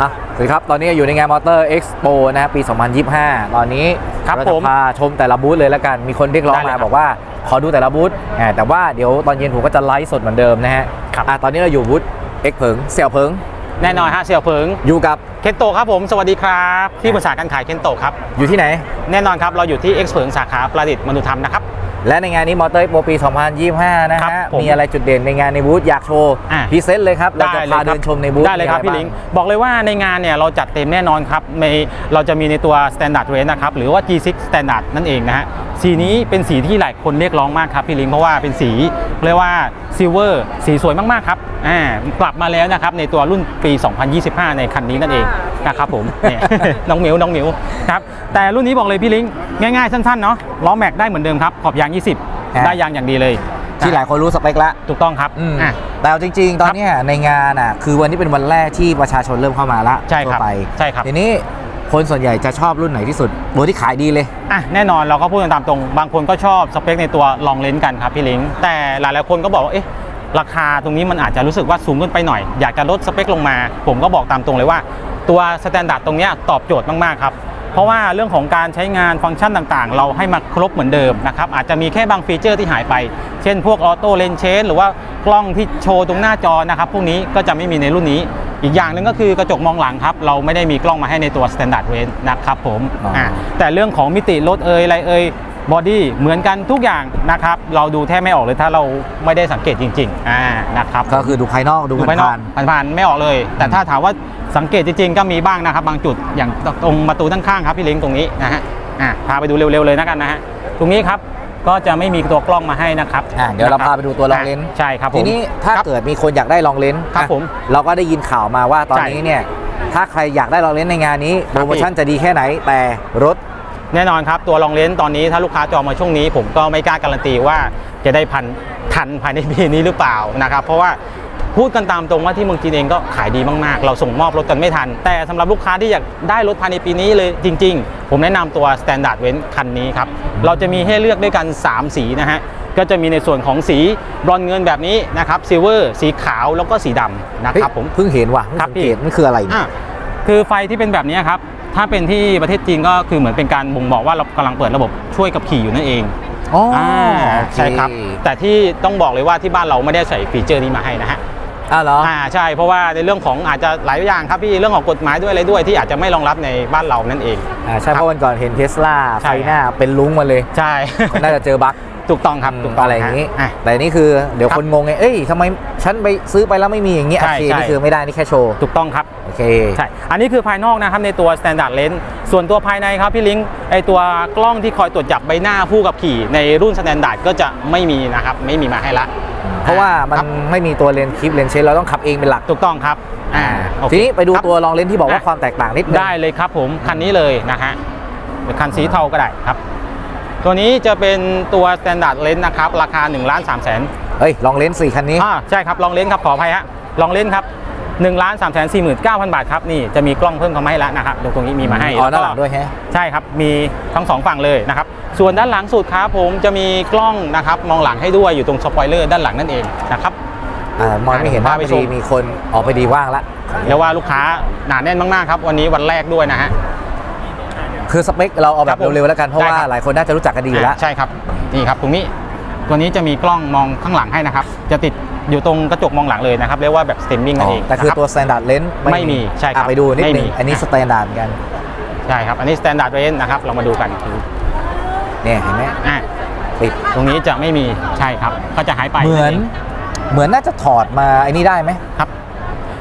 อะสวัสดีครับ ตอนนี้อยู่ในงานมอเตอร์เอ็กซ์โปนะครับปี 2025 ตอนนี้ครับเราผจะมพาชมแต่ละบูธเลยแล้วกัน มีคนเรียกร้องได้เลยมาครับบอกว่าขอดูแต่ละบูธอ่าแต่ว่าเดี๋ยวตอนเย็นผมก็จะไลฟ์สดเหมือนเดิมนะฮะครับ อะตอนนี้เราอยู่บูธเอ็กเพิงเสี่ยวเพิงแน่นอนฮะเสี่ยวเผิงอยู่กับเคนโตะครับผม สวัสดีครับ ที่ปรึกษาการขายเคนโตะครับ อยู่ที่ไหน แน่นอนครับ เราอยู่ที่เอ็กซ์เผิงสาขาประดิษฐ์มนุธรรมนะครับ และในงานนี้มอเตอร์เอ็กโปปี 2025 นะครัฮะบผมมีอะไรจุดเด่นในงานในบูธอยากโชว์อะพรีเซนต์เลยครับ เราจะพาเดินชมในบูธได้เลยครับมีพี่อะลิงไางบอกเลยว่าในงานเนี่ยเราจัดเต็มแน่นอนครับในเราจะมีในตัว Standard Range นะครับ หรือว่า G6 Standard นั่นเองนะฮะ สีนี้เป็นสีที่หลายคนเรียกร้องมากครับพี่ลิง เพราะว่าเป็นสีเรียกว่าซิลเวอร์สีสวยมาก ๆ ครับอ่ากลับมาแล้วนะครับในตัวรุ่นปี 2025 ในคันนี้นั่นเองนะครับผมเนี่ยน้องหมิวน้องหมิวครับแต่รุ่นนี้บอกเลยพี่ลิง ง่ายๆ สั้นๆเนาะล้อแม็กได้เหมือนเดิมครับ ขอบยาง 20 ได้ยางอย่างดีเลยที่หลายคนรู้สเปคละถูกต้องครับอืมอะแต่เอาจริง ๆ ตอนเนี้ยในงานอะคือวันนี้เป็นวันแรกที่ประชาชนเริ่มเข้ามาละใช่ครับทั่วไปใช่ครับทีนี้คนส่วนใหญ่จะชอบรุ่นไหนที่สุดตัวที่ขายดีเลยอะแน่นอนเราก็พูดกันตามตรง บางคนก็ชอบสเปคในตัวลองเลนส์กันครับพี่ลิงแต่หลายๆคนก็บอกว่าเอ๊ะราคาตรงนี้มันอาจจะรู้สึกว่าสูงเกินไปหน่อย อยากจะลดสเปคลงมา ผมก็บอกตามตรงเลยว่า ตัวสแตนดาร์ดตรงเนี้ยตอบโจทย์มากๆครับ เพราะว่าเรื่องของการใช้งานฟังก์ชันต่างๆ เราให้มาครบเหมือนเดิมนะครับอาจจะมีแค่บางฟีเจอร์ที่หายไป เช่นพวกออโต้เลนเชนหรือว่ากล้องที่โชว์ตรงหน้าจอนะครับพวกนี้ก็จะไม่มีในรุ่นนี้ อีกอย่างหนึ่งก็คือกระจกมองหลังครับ เราไม่ได้มีกล้องมาให้ในตัว Standard Range นะครับผมอ๋ออ่อะแต่เรื่องของมิติรถเอ่ยอะไรเอ่ย บอดี้เหมือนกันทุกอย่างนะครับ เราดูแทบไม่ออกเลยถ้าเราไม่ได้สังเกตจริงๆอ่านะครับก็คือดูภายนอกดูดูภายนอกผ่านผ่านๆไม่ออกเลย แต่ถ้าถามว่าสังเกตจริงๆก็มีบ้างนะครับ บางจุดอย่างตรงประตูด้านข้างครับพี่เล้งตรงนี้นะฮะอะพาไปดูเร็วๆเลยนะกันนะฮะตรงนี้ครับก็จะไม่มีตัวกล้องมาให้นะครับๆอะเดี๋ยวเราพาไปดูตัวลองเลนส์ใช่ครับผมทีนี้ถ้าครับเกิดมีคนอยากได้ลองเลนส์ครับอะผมเราก็ได้ยินข่าวมาว่าตอนใช่นี้เนี่ยถ้าใครอยากได้ลองเลนส์ในงานนี้โปรโมชั่นจะดีแค่ไหนแต่รถ แน่นอนครับตัวลองเลนส์ตอนนี้ถ้าลูกค้าจองมาช่วงนี้ ผมก็ไม่กล้าการันตีว่าจะได้พันทันภายในปีนี้หรือเปล่านะครับ เพราะว่าพูดกันตามตรงว่าที่เมืองจีนเองก็ขายดีมากๆ เราส่งมอบรถกันไม่ทัน แต่สำหรับลูกค้าที่อยากได้รถภายในปีนี้เลยจริง ๆ ผมแนะนำตัว Standard w a n คันนี้ครับ เราจะมีให้เลือกด้วยกัน 3 สีนะฮะ ก็จะมีในส่วนของสีบรอนซ์เงินแบบนี้นะครับซิลเวอร์สีขาวแล้วก็สีดำนะเฮ้ยครับผมเพิ่งเห็นว่ะเพิ่งครับสังพี่เกตมันคืออะไรเนี่ยอะคือไฟที่เป็นแบบนี้ครับ ถ้าเป็นที่ประเทศจีนก็คือเหมือนเป็นการบ่งบอกว่าเรากำลังเปิดระบบช่วยกับขี่อยู่นั่นเองอ๋ออ่าโอเใช่ครับ แต่ที่ต้องบอกเลยว่าที่บ้านเราไม่ได้ใส่ฟีเจอร์นี้มาให้นะฮะ อ้าวเหรออ่าใช่เพราะว่าในเรื่องของอาจจะหลายอย่างครับพี่เรื่องของกฎหมายด้วยอะไรด้วยที่อาจจะไม่รองรับในบ้านเรานั่นเอง อ่าใช่เพราะวันก่อนเห็นเทสลาใช่ ไฟหน้าเป็นลุ้งมาเลยใช่ น่าจะเจอบั๊กถูกต้องครับถูกต้องอะไรอย่างนี้ฮะอะแต่นี่คือเดี๋ยวครับคนงงไงเอ้ยทำไมฉันไปซื้อไปแล้วไม่มีอย่างนี้ใช่โอเคใช่ นี่คือไม่ได้นี่แค่โชว์ถูกต้องครับ โอเค ใช่ อันนี้คือภายนอกนะครับในตัว Standard Lens ส่วนตัวภายในครับพี่ลิงก์ไอตัวกล้องที่คอยตรวจจับใบหน้าผู้กับขี่ในรุ่น Standard ก็จะไม่มีนะครับ ไม่มีมาให้ละ เพราะว่ามันครับไม่มีตัวเลนส์คลิปเลนส์เชนเราต้องขับเองเป็นหลักถูกต้องครับอ่าโอเคทีนี้ไปดูครับตัวลองเลนส์ที่บอกว่าอะความแตกต่างนิดนึงได้เลยครับผมคันนี้เลยนะฮะหรือคันสีเทาก็ได้ครับ ตัวนี้จะเป็นตัว Standard Lens นะครับราคา1นึ่งล้านสามแสนเฮ้ยลองเลนส์สี่คันนี้อ่าใช่ครับลองเลนส์ครับขออภัยฮะลองเลนส์ครับ1นึ่งล้านสามแสนสี่หมื่นเก้าพันบาทครับนี่จะมีกล้องเพิ่มเข้ามาให้แล้วนะครับตรงตรงนี้มีมาให้อ๋อแล้ด้านก็หลังด้วยแฮะใช่ครับมีทั้งสองฝั่งเลยนะครับ ส่วนด้านหลังสุดครับผมจะมีกล้องนะครับมองหลังให้ด้วยอยู่ตรงสปอยเลอร์ด้านหลังนั่นเองนะครับอ่ามองไม่เห็นพาว่าไปพอชดีมมีคนออกไปดีว่างละเรียกว่าลูกค้าหนาแน่นมากๆครับวันนี้วันแรกด้วยนะฮะคือสเปคเราเอาแบครับบผมเร็วๆแล้วกันเพราะได้ว่าครับหลายคนน่าจะรู้จักกันดีอยู่แล้วใช่ครับนี่ครับตรงนี้ตัวนี้จะมีกล้องมองข้างหลังให้นะครับ จะติดอยู่ตรงกระจกมองหลังเลยนะครับเรียกว่าแบบสเตมมิ่งนั่นเองแต่คือนะรับตัว standard lens ไม่มีใช่ครับอะไปดูนิดไม่นึมีงอันนี้ standard กันใช่ครับอันนี้ standard range นะครับเรามาดูกัน เนี่ยเห็นไหมอะติดตรงนี้จะไม่มีใช่ครับ ก็จะหายไปเหมือนงเหมือนน่าจะถอดมาไอ้นี่ได้ไหมครับ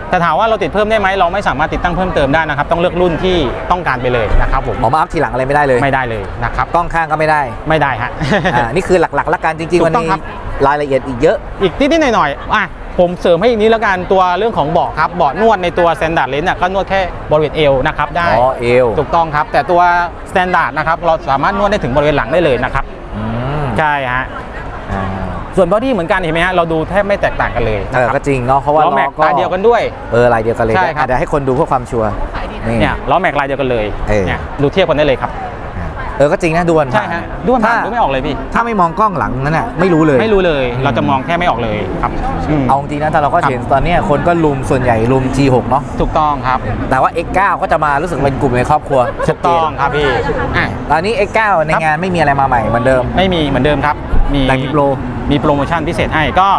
แต่ถามว่าเราติดเพิ่มได้ไหมเราไม่สามารถติดตั้งเพิ่มเติมได้นะครับ ต้องเลือกรุ่นที่ต้องการไปเลยนะครับผมออกมาอัพทีหลังอะไรไม่ได้เลยไม่ได้เลยนะครับกล้องข้างก็ไม่ได้ไม่ได้ฮะอ่านี่คือหลักๆละกันจริงถูๆกวันต้องนี้ครับรายละเอียดอีกเยอะ อีกนิดๆหน่อยๆอะ ผมเสริมให้อีกนี้แล้วกันตัวเรื่องของเบาะครับเบาะนวดในตัว Standard Lens น่ะก็นวดแค่บริเวณเอวนะครับได้อ๋อเอวถูกต้องครับ แต่ตัว Standard นะครับเราสามารถนวดได้ถึงบริเวณหลังได้เลยนะครับอืมใช่ฮะอ่าส่วนบอดี้เหมือนกันเห็นไหมฮะเราดูแทบไม่แตกต่างกันเลยเอนะอครับก็จริงเนาะเพราะว่าล้อแม็กก็ตาเดียวกันด้วยเออลายเดียวกันเลยใช่ครับอะเดี๋ยวให้คนดูเพื่อความชัวร์นี่เนี่ยล้อแม็กลายเดียวกันเลยเออเนี่ยดูเทียบกันได้เลยครับอ่า เออก็จริงนะดูผ่านๆใช่ฮะด้วนผ่านถ้าดูไม่ออกเลยพี่ ถ้าไม่มองกล้องหลังนั้นน่ะไม่รู้เลยไม่รู้เลยเราจะมองแค่ไม่ออกเลยครับม เอาจริงนะแต่เราก็ครับเห็นตอนเนี้ยคนก็ลุมส่วนใหญ่ลุม G6 เนาะถูกต้องครับแต่ว่า X9 ก็จะมารู้สึกเป็นกลุ่มในครอบครัวถูกต้องครับพี่อะ ตอนนี้ X9 ในครับ งานไม่มีอะไรมาใหม่เหมือนเดิม ไม่มีเหมือนเดิมครับ มีแต่มีโปร มีโปรโมชั่นพิเศษให้ก็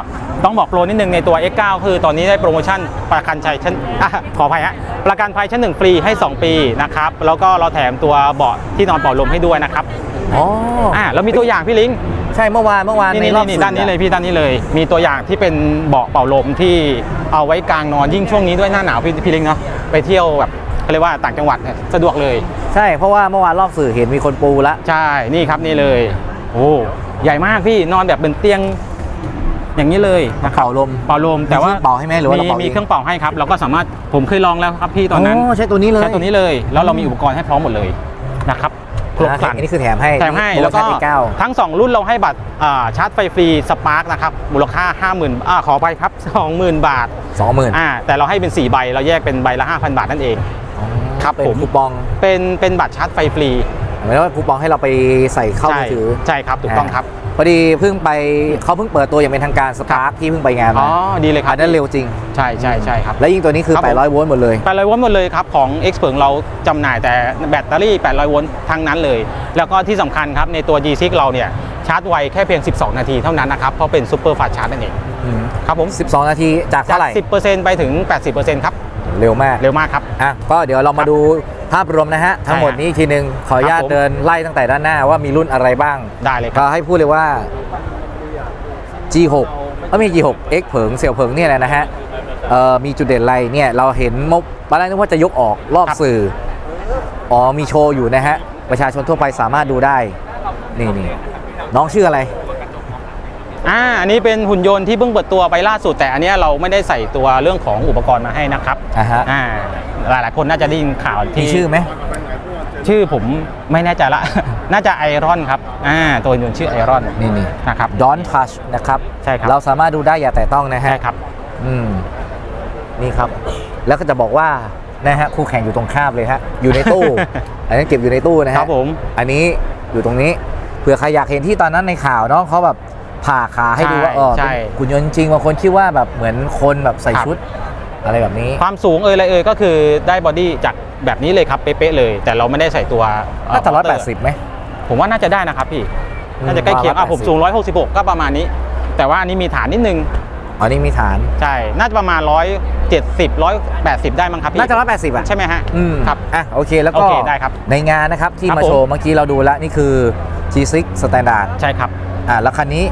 ต้องบอกโปรนิดนึงในตัว X9 คือตอนนี้ได้โปรโมชั่นประกันชัยชั้นอะขออภัยฮะประกันภัยชั้น 1 ฟรีให้ 2 ปีนะครับแล้วก็เราแถมตัวเบาะที่นอนเป่าลมให้ด้วยนะครับอ๋ออ่าแล้วมีตัวอย่างพี่ลิงใช่เมื่อวานเมื่อวานนี่ในนี่รอบนี่สื่อด้านนี้เลยพี่ด้านนี้เลย มีตัวอย่างที่เป็นเบาะเป่าลมที่เอาไว้กลางนอนยิ่งช่วงนี้ด้วยหน้าหนาวพี่พี่ลิงเนาะไปเที่ยวแบบเขาเรียกว่าต่างจังหวัดเนี่ยสะดวกเลย ใช่เพราะว่าเมื่อวานรอบสื่อเห็นมีคนปูละใช่นี่ครับนี่เลย โอ้ใหญ่มากพี่นอนแบบเป็นเตียงอย่างนี้เลยนะครับเป่าลม เป่าลมแต่ว่ามีเครื่องเป่าให้ไหมหรือว่าเราเป่าเองมีเครื่องเป่าให้ครับ เราก็สามารถผมเคยลองแล้วครับพี่ตอนนั้นโอ้ใช่ตัวนี้เลยใช้ตัวนี้เลยแล้วเรามีอุปกรณ์ให้พร้อมหมดเลยนะครับครบอ่าครันอันนี้คือแถมให้แถมให้โปรแล้วก็ชั่น X9 ทั้ง 2 รุ่นเราให้บัตรอ่าชาร์จไฟฟรีสปาร์กนะครับมูลค่า 50,000อ่าขอไปครับ 20,000 บาทสองหมื่นอ่าแต่เราให้เป็น 4 ใบเราแยกเป็นใบละ 5,000 บาทนั่นเอง ครับเป็นผม คูปอง เป็นเป็นบัตรชาร์จไฟฟรี หมายถึงว่าคูปองให้เราไปใส่เข้ามือถือใช่ครับถูกต้องครับพอดีเพิ่งไปเขาเพิ่งเปิดตัวอย่างเป็นทางการสปาร์คที่เพิ่งไปงานอ๋มาอดีเลยครับอันนั้นเร็วจริงใช่ใช่ใช่ครับ และยิ่งตัวนี้คือครับผม800 โวลต์หมดเลย 800 โวลต์หมดเลยครับ ของ X เพิงเราจำหน่ายแต่แบตเตอรี่ 800 โวลต์ทั้งนั้นเลย แล้วก็ที่สำคัญครับในตัว G6 เราเนี่ย ชาร์จไวแค่เพียง 12 นาทีเท่านั้นนะครับ เพราะเป็นซูเปอร์ฟาสชาร์จนั่นเองครับผม 12 นาทีจากจากเท่าไหร่10%ไปถึง 80%ครับ เร็วมากเร็วมากครับ อะก็เดี๋ยวเรามาดูภาพรวมนะฮะ ทั้งหมดนี้อีกทีหนึงขออนุญาตครับผม เดินไล่ตั้งแต่ด้านหน้าว่ามีรุ่นอะไรบ้าง ได้เลยคก็รับ ให้พูดเลยว่า G6 เอ้ยไม่ใช่ G6 X เผิงเสี่ยวเผิงเนี่ยแหละนะฮะเอ่อมีจุดเด่นอะไรเนี่ยเราเห็นมกตอนแรกนึกว่าจะยกออกรอบครับ สื่อ อ๋อมีโชว์อยู่นะฮะ ประชาชนทั่วไปสามารถดูได้ นี่นี่ น้องชื่ออะไร อ่าอันนี้เป็นหุ่นยนต์ที่เพิ่งเปิดตัวไปล่าสุด แต่อันเนี้ยเราไม่ได้ใส่ตัวเรื่องของอุปกรณ์มาให้นะครับอ่าฮะ อ่าหลายๆคนน่าจะได้ยินข่าวมีที่ชื่อไหมชื่อผมไม่แน่ใจละ น่าจะไอรอนครับอ่าตัวหุ่นยนต์ชื่อไอรอนนี่นี่นะครับ ดอนทัชนะครับใช่ครับ เราสามารถดูได้อย่าแตะต้องนะฮะ ใช่ครับ อืมนี่ครับ แล้วก็จะบอกว่านะฮะคู่แข่งอยู่ตรงข้ามเลยฮะอยู่ในตู้ อันนี้นเก็บอยู่ในตู้นะฮะครับผม อันนี้อยู่ตรงนี้เผื่อใครอยากเห็นที่ตอนนั้นในข่าวเนาะเขาแบบผ่าขาให้ดูว่าใช่เออใช่เป็นหุ่นยนต์จริงบางคนคิดว่าแบบเหมือนคนแบบใส่ครับชุดอะไรแบบนี้ ความสูงเอ่ยอะไรเอ่ยก็คือได้บอดี้จากแบบนี้เลยครับเป๊ะๆเลย แต่เราไม่ได้ใส่ตัวเน่าจะร้อยแปดมเตสิบไหมผมว่าน่าจะได้นะครับพี่อืมน่าจะใกล้เคียงอะ180ผมสูง 166 ก็ประมาณนี้ แต่ว่าอันนี้มีฐานนิดนึงอ๋อนี่มีฐานใช่น่าจะประมาณ 170 180 ได้มั้งครับพี่น่าจะร้อยแปดสิบอะใช่ไหมฮะอืมครับอะโอเคแล้วก็โอเคได้ครับในงานนะครับที่ครับมาผมโชว์เมื่อกี้เราดูแล้วนี่คือ G6 Standard ใช่ครับอะแล้วคันนี้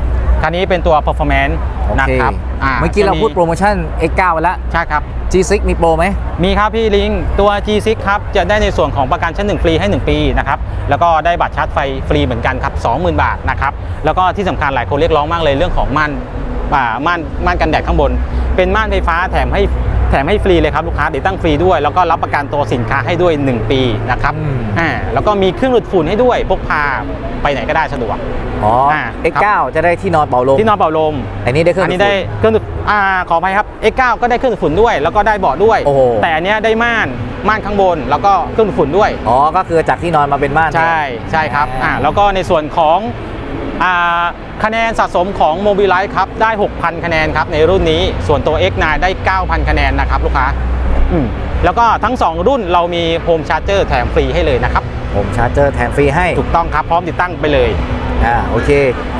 คันนี้เป็นตัว performance โอนะเคครับาเมื่อกี้เราจะพูดโปรโมชั่น X9 ไปแล้วใช่ครับ G6 มีโปรไหม มีครับพี่ลิง ตัว G6 ครับ จะได้ในส่วนของประกันชั้น 1 ฟรีให้ 1 ปีนะครับ แล้วก็ได้บัตรชาร์จไฟฟรีเหมือนกันครับ 20,000 บาทนะครับ แล้วก็ที่สำคัญหลายคนเรียกร้องมากเลยเรื่องของม่านอ่าม่านม่านกันแดดข้างบน เป็นม่านไฟฟ้าแถมให้ แถมให้ฟรีเลยครับลูกค้าติดตั้งฟรีด้วย แล้วก็รับประกันตัวสินค้าให้ด้วย 1 ปีนะครับอืมอ่าแล้วก็มีเครื่องดูดฝุ่นให้ด้วยพกพาไปไหนก็ได้สะดวกอ๋ออ่า X9 จะได้ที่นอนเป่าลมที่นอนเป่าลมอันนี้ได้เครื่องอันนี้ดูได้ฝุ่เครื่องดูดอ่าขออภัยครับ X9 ก็ได้เครื่องดูดฝุ่นด้วย แล้วก็ได้เบาะด้วยโอ้โหแต่อันเนี้ยได้ม่านม่านข้างบน แล้วก็เครื่องดูดฝุ่นด้วยอ๋อก็คือจากที่นอนมาเป็นม่านใช่ใช่ครับอ่าแล้วก็ในส่วนของอ่า คะแนนสะสมของ Mobilite ครับ ได้ 6,000 คะแนนครับในรุ่นนี้ส่วนตัว X9 ได้ 9,000 คะแนนนะครับลูกค้าอืมแล้วก็ทั้ง 2 รุ่นเรามีโฮมชาร์เจอร์แถมฟรีให้เลยนะครับผมชาร์จเจอร์แถมฟรีให้ถูกต้องครับ พร้อมติดตั้งไปเลย อ่าโอเค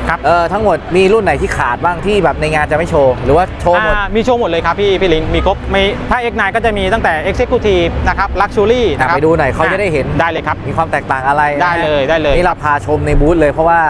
ครับเออทั้งหมดมีรุ่นไหนที่ขาดบ้างที่แบบในงานจะไม่โชว์ หรือว่าโชว์หมด อ่ามีโชว์หมดเลยครับพี่พี่ลิงมีครบมีถ้า X9 ก็จะมีตั้งแต่ Executive นะครับ Luxury อะนะครับไปดูหน่อยเขาจะได้เห็น ได้เลยครับ มีความแตกต่างอะไรนะได้เลยได้เลยนี่เราพาชมในบูธเลยเพราะว่า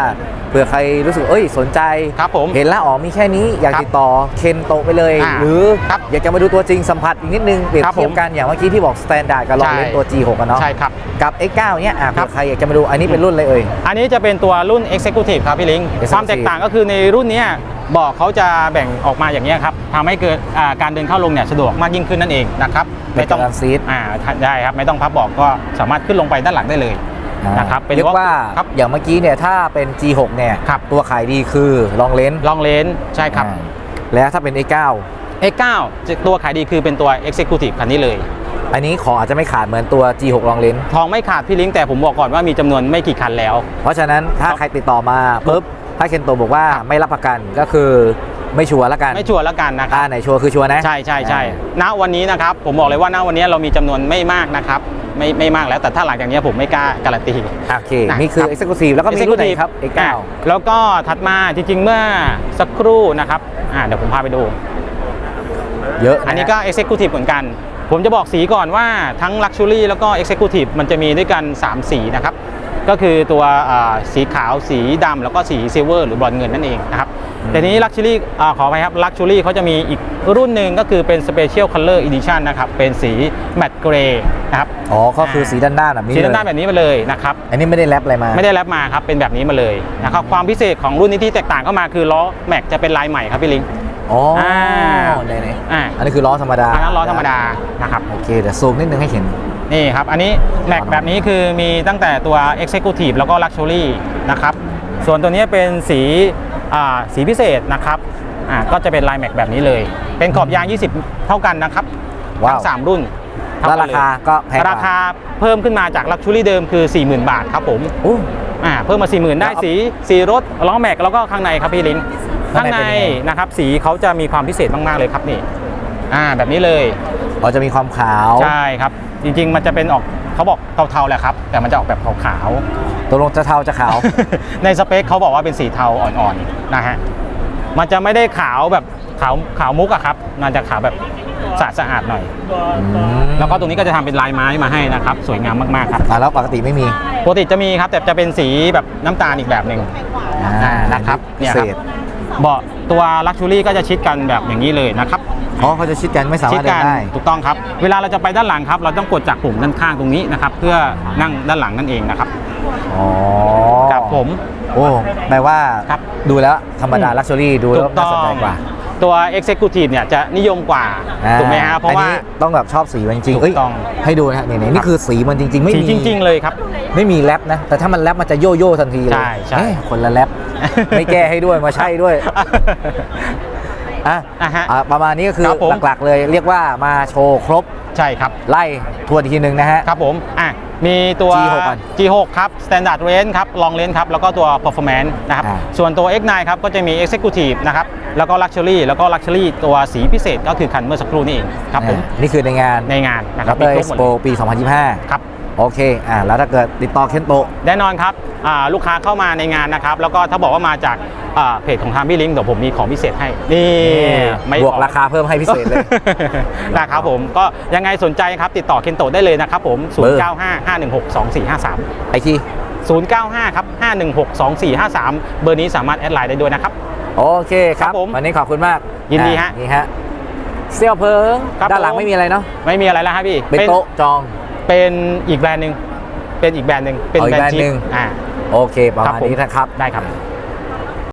เผื่อใครรู้สึกเอ้ยสนใจ ครับผม เห็นแล้วอ๋อมีแค่นี้อยากครับติดต่อเคนโตะไปเลย อ่าหรือครับอยากจะมาดูตัวจริงสัมผัสอีกนิดนึงเปรียบครับเทียบผมกันอย่างเมื่อกี้ที่บอกสแตนดาร์ดกับลองเล่นใช่ตัว G6 กันเนาะใช่ครับ กับ X9 เนี่ยอะครัเผื่อบใครอยากจะมาดูอันนี้เป็นรุ่นเลยเอ่ย อันนี้จะเป็นตัวรุ่น Executive ครับพี่ลิง Executive ความแตกต่างก็คือในรุ่นเนี้ยเบอกเขาจะแบ่งออกมาอย่างนี้ยครับทำให้เกิดอ่าการเดินเข้าลงเนี่ยสะดวกมากยิ่งขึ้นนั่นเองนะครับเป็นการซีท อ่าได้ครับไม่ต้องพับเบอกก็สามารถขึ้นลงไปด้านหลังได้เลยนะครับเป็นเรียกว่าครับ อย่างเมื่อกี้เนี่ยถ้าเป็น G6 เนี่ยครับ ตัวขายดีคือลองเลนลองเลนใช่ครับ แล้วถ้าเป็น X9 X9 ตัวขายดีคือเป็นตัว Executive คันนี้เลย อันนี้ของอาจจะไม่ขาดเหมือนตัว G6 ลองเลนทองไม่ขาดพี่ลิงก์แต่ผมบอกก่อนว่ามีจำนวนไม่กี่คันแล้ว เพราะฉะนั้นถ้าใครติดต่อมาปุ๊บถ้าเคนโตบอกว่าไม่รับประกันก็คือไม่ชัวร์แล้วกันไม่ชัวร์แล้วกันนะครับ อ่าไหนชัวร์คือชัวร์นะ ใช่ใช่ใช่ณวันนี้นะครับ ผมบอกเลยว่าณวันนี้เรามีจำนวนไม่มากนะครับ ไม่ไม่มากแล้วแต่ถ้าหลังจากนี้ผมไม่กล้าการันตีอะโอเค นะนี่คือครับ Executive แล้วก็มีรุ่นไหนครับ X9 อะแล้วก็ถัดมาจริงๆเมื่อสักครู่นะครับอ่าเดี๋ยวผมพาไปดู เยอะะอันนี้ก็ Executive เหมือนกัน ผมจะบอกสีก่อนว่าทั้ง Luxury แล้วก็ Executive มันจะมีด้วยกัน 3 สีนะครับ ก็คือตัวอ่าสีขาวสีดำแล้วก็สีซิลเวอร์หรือบรอนซ์เงินนั่นเองนะครับแต่ทีนี้ Luxury อ่าขอไปครับ Luxury เขาจะมีอีกรุ่นหนึ่งก็คือเป็น Special Color Edition นะครับ เป็นสี Matte Gray นะครับอ๋อ ก็คือสีด้านๆแบบนี้สีด้านหน้าเลยแบบนี้มาเลยนะครับ อันนี้ไม่ได้แรปอะไรมา ไม่ได้แรปมาครับ เป็นแบบนี้มาเลยนะครับความพิเศษของรุ่นนี้ที่แตกต่างเข้ามาคือล้อแม็กจะเป็นลายใหม่ครับพี่ลิง อ๋ออาไหนอ่าๆอันนี้คือล้อธรรมดาอันนั้นล้อธรรมดานะครับโอเคเดี๋ยวซูมนิดนึงให้เห็นนี่ครับ อันนี้แม็กแบบนี้คือมีตั้งแต่ตัว Executive แล้วก็ Luxury นะครับ ส่วนตัวนี้เป็นสีอ่าสีพิเศษนะครับอ่าก็จะเป็นลายแม็กแบบนี้เลย เป็นขอบยาง 20 เท่ากันนะครับว้าวทั้งสามรุ่นเท่แล้วกันราเลยคาก็แพงกว่าราคาเพิ่มขึ้นมาจาก Luxury เดิมคือ 40,000 บาทครับผมโอ้อ่าเพิ่มมา 40,000 ได้แล้วเอาสีสีรถล้อแม็กแล้วก็ข้างในครับพี่ลิง ข้าข้างงในในเป็นยังไงนะครับสีเขาจะมีความพิเศษมากๆเลยครับนี่อ่าแบบนี้เลยอ๋อจะมีความขาวใช่ครับ จริง ๆ มันจะเป็นออกเขาบอกเทาๆแหละครับ แต่มันจะออกแบบขาวตกลงจะเทาจะขาวๆในสเปคเขาบอกว่าเป็นสีเทาอ่อนๆนะฮะมันจะไม่ได้ขาวแบบขาวขาวมุกอะครับ มันจะขาวแบบสะอาดสะอาดหน่อย แล้วก็ตรงนี้ก็จะทำเป็นลายไม้มาให้นะครับ สวยงามมากๆครับอ่าแล้วปกติไม่มีปกติจะมีครับ แต่จะเป็นสีแบบน้ำตาลอีกแบบหนึ่งอ่านะครับพิเนี่ยเศครับษ เบาะตัวลักชูรี่ก็จะชิดกันแบบอย่างนี้เลยนะครับอ๋อเขาจะชิดกันไม่สาชิมารดถเดิกันนได้ ถูกต้องครับ เวลาเราจะไปด้านหลังครับ เราต้องกดจากปุ่มด้านข้างตรงนี้นะครับ เพื่อนั่งด้านหลังนั่นเองนะครับอ๋อครับผม โอ้แปลว่าครับดูแล้วธรรมดาลักชัวรี่ดูถูแล้วกต้น่าองสนใจกว่า ตัว Executive เนี่ยจะนิยมกว่าอ่ถูกไหมฮะเพราะว่าอันนี้ต้องแบบชอบสีมันจริงถูกๆเอ้ยต้องให้ดูนะฮะนี่ๆนี่คือสีมันจริง ๆ ไม่สีมีจริง ๆ เลยครับ ไม่มีแรปนะ แต่ถ้ามันแรปมันจะโยโย่ทันทีเลยใช่ใช่เอ๊ะคนละแรปไม่แก้ให้ด้วยมาใช่ด้วย อะอะฮะอะประมาณนี้ก็คือครับผม หลักๆ เลยเรียกว่ามาโชว์ครบใช่ครับ ไล่ทวนอีกทีหนึ่งนะฮะ ครับผม อะ มีตัว G6 ก่อน G6 ครับ Standard Range ครับ Long Range ครับ แล้วก็ตัว Performance นะครับ อ่า ส่วนตัว X9 ครับ ก็จะมี Executive นะครับ แล้วก็ Luxury แล้วก็ Luxury ตัวสีพิเศษก็คือคันเมื่อสักครู่นี่เอง ครับผมอะนี่คือในงานในงานนะคดัรับบเบิลมีเอ็ครกบหมดซ์โปเลยปี 2025 ครับ โอเคอ่าแล้วถ้าเกิดติดต่อเคนโตะแน่นอนครับอ่าลูกค้าเข้ามาในงานนะครับ แล้วก็ถ้าบอกว่ามาจากอ่าเพจของทางพี่ลิงก์เดี๋ยวผมมีของพิเศษให้ นี่ไม่บวกราคาเพิ่มให้พิเศษเลยนะครับผมก็ยังไงสนใจครับติดต่อเคนโตะได้เลยนะครับผมเบอร์095 516 2453ไอที095ครับ516 2453 เบอร์นี้สามารถแอดไลน์ได้ด้วยนะครับ โอเคครัครับบผมวันนี้ขอบคุณมาก ยินดีฮะอ่นี่ฮะเซี่ยวเพิงครับด้านหลังผมไม่มีอะไรเนาะไม่มีอะไรแล้วครับพี่เป็นโต๊ะจอง เป็นอีกแบรนด์หนึ่งเป็นอีกแบรนด์หนึ่งเป็นอ๋ออีแบกรนด์แบรนด์จิ๊หนึ่บงอ่าโอเคประครับมาณผมนี้นะครับได้ครับ